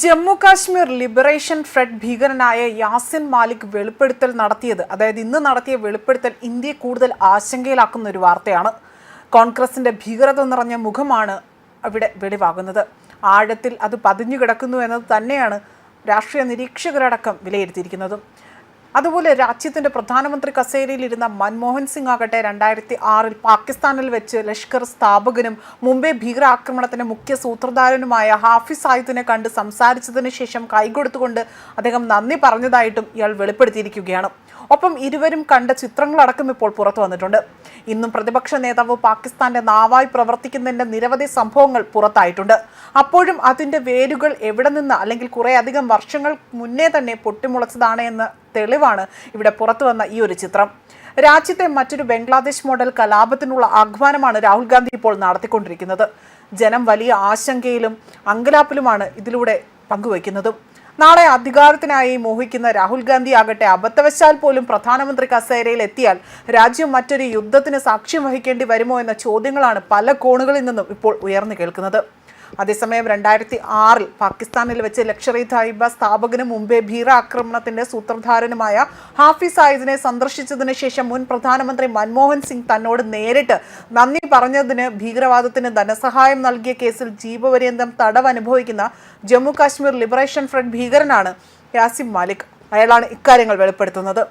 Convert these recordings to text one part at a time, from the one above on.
Jammu Kashmir liberation front ഭീകരനായ യാസിൻ മാലിക് വെളിപ്പെടുത്തൽ നടത്തിയത് അതായത് ഇന്ന് നടത്തിയ വെളിപ്പെടുത്തൽ ഇന്ത്യയെ കൂടുതൽ ആശങ്കയിലാക്കുന്ന ഒരു വാർത്തയാണ്. കോൺഗ്രസിന്റെ ഭീകരത നിറഞ്ഞ മുഖമാണ് അവിടെ വെളിവാകുന്നത് ആഴത്തിൽ അത് പതിഞ്ഞു കിടക്കുന്നു എന്നത് തന്നെയാണ് രാഷ്ട്രീയ നിരീക്ഷകരടക്കം വിലയിരുത്തിയിരിക്കുന്നതും. അതുപോലെ രാജ്യത്തിന്റെ പ്രധാനമന്ത്രി കസേരയിൽ ഇരുന്ന മൻമോഹൻ സിംഗ് ആകട്ടെ രണ്ടായിരത്തി ആറിൽ പാകിസ്ഥാനിൽ വെച്ച് ലഷ്കർ സ്ഥാപകനും മുംബൈ ഭീകരാക്രമണത്തിന്റെ മുഖ്യ സൂത്രധാരനുമായ ഹാഫിസ് സായിദിനെ കണ്ട് സംസാരിച്ചതിന് ശേഷം കൈകൊടുത്തുകൊണ്ട് അദ്ദേഹം നന്ദി പറഞ്ഞതായിട്ടും ഇയാൾ വെളിപ്പെടുത്തിയിരിക്കുകയാണ്. ഒപ്പം ഇരുവരും കണ്ട ചിത്രങ്ങളടക്കം ഇപ്പോൾ പുറത്തു വന്നിട്ടുണ്ട്. ഇന്നും പ്രതിപക്ഷ നേതാവ് പാകിസ്ഥാന്റെ നാവായി പ്രവർത്തിക്കുന്നതിന്റെ നിരവധി സംഭവങ്ങൾ പുറത്തായിട്ടുണ്ട്. അപ്പോഴും അതിന്റെ വേരുകൾ എവിടെ നിന്ന് അല്ലെങ്കിൽ കുറേ അധികം വർഷങ്ങൾ മുന്നേ തന്നെ പൊട്ടിമുളച്ചതാണ് എന്ന തെളിവാണ് ഇവിടെ പുറത്തു വന്ന ഈ ഒരു ചിത്രം. രാജ്യത്തെ മറ്റൊരു ബംഗ്ലാദേശ് മോഡൽ കലാപത്തിനുള്ള ആഹ്വാനമാണ് രാഹുൽ ഗാന്ധി ഇപ്പോൾ നടത്തിക്കൊണ്ടിരിക്കുന്നത്. ജനം വലിയ ആശങ്കയിലും അങ്കലാപ്പിലുമാണ് ഇതിലൂടെ പങ്കുവയ്ക്കുന്നതും. നാളെ അധികാരത്തിനായി മോഹിക്കുന്ന രാഹുൽ ഗാന്ധി ആകട്ടെ അബദ്ധവശാൽ പോലും പ്രധാനമന്ത്രി കസേരയിൽ എത്തിയാൽ രാജ്യം മറ്റൊരു യുദ്ധത്തിന് സാക്ഷ്യം വഹിക്കേണ്ടി വരുമോ എന്ന ചോദ്യങ്ങളാണ് പല കോണുകളിൽ നിന്നും ഇപ്പോൾ ഉയർന്നു കേൾക്കുന്നത്. അതേസമയം രണ്ടായിരത്തി ആറിൽ പാകിസ്ഥാനിൽ വെച്ച് ലക്ഷറി തായിബ സ്ഥാപകനും മുമ്പേ ഭീര ആക്രമണത്തിന്റെ സൂത്രധാരനുമായ ഹാഫിസ് സായിദിനെ സന്ദർശിച്ചതിന് ശേഷം മുൻ പ്രധാനമന്ത്രി മൻമോഹൻ സിംഗ് തന്നോട് നേരിട്ട് നന്ദി പറഞ്ഞതിന് ഭീകരവാദത്തിന് ധനസഹായം നൽകിയ കേസിൽ ജീവപര്യന്തം തടവ് അനുഭവിക്കുന്ന ജമ്മു കാശ്മീർ ലിബറേഷൻ ഫ്രണ്ട് ഭീകരനാണ് യാസിം മാലിക്. അയാളാണ് ഇക്കാര്യങ്ങൾ വെളിപ്പെടുത്തുന്നത്.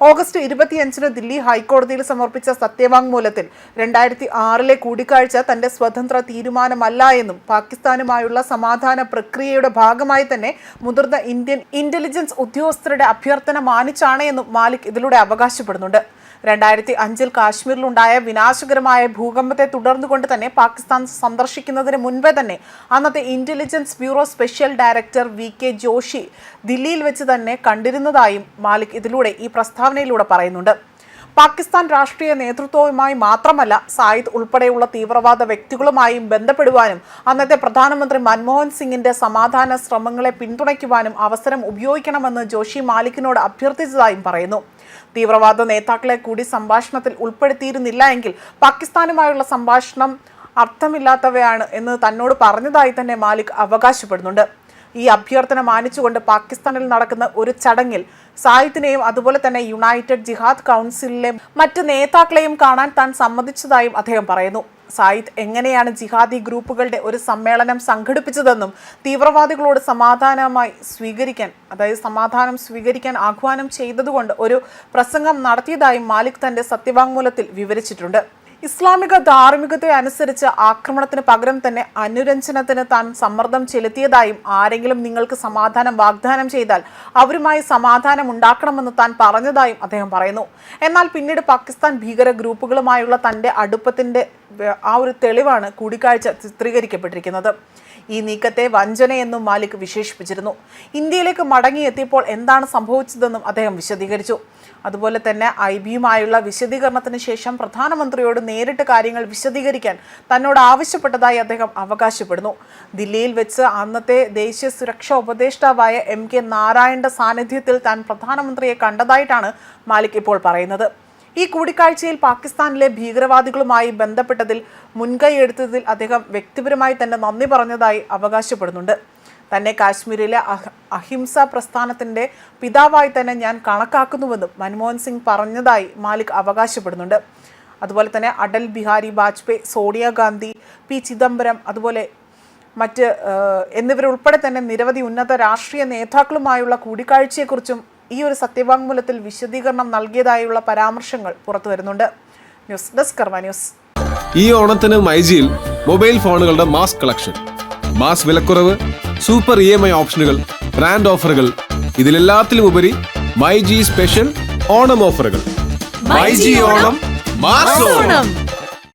ഓഗസ്റ്റ് ഇരുപത്തിയഞ്ചിന് ദില്ലി ഹൈക്കോടതിയിൽ സമർപ്പിച്ച സത്യവാങ്മൂലത്തിൽ രണ്ടായിരത്തി ആറിലെ കൂടിക്കാഴ്ച തന്റെ സ്വതന്ത്ര തീരുമാനമല്ല എന്നും പാകിസ്ഥാനുമായുള്ള സമാധാന പ്രക്രിയയുടെ ഭാഗമായി തന്നെ മുതിർന്ന ഇന്ത്യൻ ഇന്റലിജൻസ് ഉദ്യോഗസ്ഥരുടെ അഭ്യർത്ഥന മാനിച്ചാണ് എന്നും മാലിക് ഇതിലൂടെ അവകാശപ്പെടുന്നുണ്ട്. രണ്ടായിരത്തി അഞ്ചിൽ കാശ്മീരിലുണ്ടായ വിനാശകരമായ ഭൂകമ്പത്തെ തുടർന്നുകൊണ്ട് തന്നെ പാകിസ്ഥാൻ സന്ദർശിക്കുന്നതിന് മുൻപേ തന്നെ അന്നത്തെ intelligence bureau special director V K Joshi ദില്ലിയിൽ വെച്ച് തന്നെ കണ്ടിരുന്നതായും മാലിക് ഇതിലൂടെ ഈ പ്രസ്താവനയിലൂടെ പറയുന്നുണ്ട്. പാകിസ്ഥാൻ രാഷ്ട്രീയ നേതൃത്വവുമായി മാത്രമല്ല സായിദ് ഉൾപ്പെടെയുള്ള തീവ്രവാദ വ്യക്തികളുമായും ബന്ധപ്പെടുവാനും അന്നത്തെ പ്രധാനമന്ത്രി മൻമോഹൻ സിംഗിന്റെ സമാധാന ശ്രമങ്ങളെ പിന്തുണയ്ക്കുവാനും അവസരം ഉപയോഗിക്കണമെന്ന് ജോഷി മാലിക്കിനോട് അഭ്യർത്ഥിച്ചതായും പറയുന്നു. തീവ്രവാദ നേതാക്കളെ കൂടി സംഭാഷണത്തിൽ ഉൾപ്പെടുത്തിയിരുന്നില്ല എങ്കിൽ പാകിസ്ഥാനുമായുള്ള സംഭാഷണം അർത്ഥമില്ലാത്തവയാണ് എന്ന് തന്നോട് പറഞ്ഞതായി തന്നെ മാലിക് അവകാശപ്പെടുന്നുണ്ട്. ഈ അഭ്യർത്ഥന മാനിച്ചുകൊണ്ട് പാകിസ്ഥാനിൽ നടക്കുന്ന ഒരു ചടങ്ങിൽ സായിദിനെയും അതുപോലെ തന്നെ യുണൈറ്റഡ് ജിഹാദ് കൗൺസിലിലെ മറ്റ് നേതാക്കളെയും കാണാൻ താൻ സമ്മതിച്ചതായും അദ്ദേഹം പറയുന്നു. സായിദ് എങ്ങനെയാണ് ജിഹാദി ഗ്രൂപ്പുകളുടെ ഒരു സമ്മേളനം സംഘടിപ്പിച്ചതെന്നും തീവ്രവാദികളോട് സമാധാനമായി സ്വീകരിക്കാൻ അതായത് സമാധാനം സ്വീകരിക്കാൻ ആഹ്വാനം ചെയ്തതുകൊണ്ട് ഒരു പ്രസംഗം നടത്തിയതായും മാലിക് തന്റെ സത്യവാങ്മൂലത്തിൽ വിവരിച്ചിട്ടുണ്ട്. ഇസ്ലാമിക ധാർമ്മികത അനുസരിച്ച് ആക്രമണത്തിന് പകരം തന്നെ അനുരഞ്ജനത്തിന് താൻ സമ്മർദ്ദം ചെലുത്തിയതായും ആരെങ്കിലും നിങ്ങൾക്ക് സമാധാനം വാഗ്ദാനം ചെയ്താൽ അവരുമായി സമാധാനം ഉണ്ടാക്കണമെന്ന് താൻ പറഞ്ഞതായും അദ്ദേഹം പറയുന്നു. എന്നാൽ പിന്നീട് പാകിസ്ഥാൻ ഭീകര ഗ്രൂപ്പുകളുമായുള്ള തന്റെ അടുപ്പത്തിന്റെ ആ ഒരു തെളിവാണ് കൂടിക്കാഴ്ച ചിത്രീകരിക്കപ്പെട്ടിരിക്കുന്നത്. ഈ നീക്കത്തെ വഞ്ചനയെന്നും മാലിക് വിശേഷിപ്പിച്ചിരുന്നു. ഇന്ത്യയിലേക്ക് മടങ്ങിയെത്തിയപ്പോൾ എന്താണ് സംഭവിച്ചതെന്നും അദ്ദേഹം വിശദീകരിച്ചു. അതുപോലെ തന്നെ ഐ ബിയുമായുള്ള വിശദീകരണത്തിന് ശേഷം പ്രധാനമന്ത്രിയോട് നേരിട്ട് കാര്യങ്ങൾ വിശദീകരിക്കാൻ തന്നോട് ആവശ്യപ്പെട്ടതായി അദ്ദേഹം അവകാശപ്പെടുന്നു. ദില്ലിയിൽ വെച്ച് അന്നത്തെ ദേശീയ സുരക്ഷാ ഉപദേഷ്ടാവായ എം കെ നാരായണന്റെ സാന്നിധ്യത്തിൽ താൻ പ്രധാനമന്ത്രിയെ കണ്ടതായിട്ടാണ് മാലിക് ഇപ്പോൾ പറയുന്നത്. ഈ കൂടിക്കാഴ്ചയിൽ പാകിസ്ഥാനിലെ ഭീകരവാദികളുമായി ബന്ധപ്പെട്ടതിൽ മുൻകൈയെടുത്തതിൽ അദ്ദേഹം വ്യക്തിപരമായി തന്നെ നന്ദി പറഞ്ഞതായി അവകാശപ്പെടുന്നുണ്ട്. തന്നെ കാശ്മീരിലെ അഹ അഹിംസ പ്രസ്ഥാനത്തിന്റെ പിതാവായി തന്നെ ഞാൻ കണക്കാക്കുന്നുവെന്നും മൻമോഹൻ സിംഗ് പറഞ്ഞതായി മാലിക് അവകാശപ്പെടുന്നുണ്ട്. അതുപോലെ തന്നെ അടൽ ബിഹാരി വാജ്പേയി സോണിയാഗാന്ധി പി ചിദംബരം അതുപോലെ മറ്റ് എന്നിവരുൾപ്പെടെ തന്നെ നിരവധി ഉന്നത രാഷ്ട്രീയ നേതാക്കളുമായുള്ള കൂടിക്കാഴ്ചയെക്കുറിച്ചും ഈ ഒരു സത്യവാങ്മൂലത്തിൽ വിശദീകരണം നൽകിയതായുള്ള പരാമർശങ്ങൾ പുറത്തു വരുന്നുണ്ട്. News desk Karma news. ഈ ഓണത്തിന് മൈജിയിൽ മൊബൈൽ ഫോണുകളുടെ മാസ് കളക്ഷൻ മാസ് വിലക്കുറവ് സൂപ്പർ ഇ എം ഐ ഓപ്ഷനുകൾ ബ്രാൻഡ് ഓഫറുകൾ ഇതിലെല്ലാത്തിലും ഉപരി മൈജി സ്പെഷ്യൽ ഓണം ഓഫറുകൾ. MyG Onam mass Onam.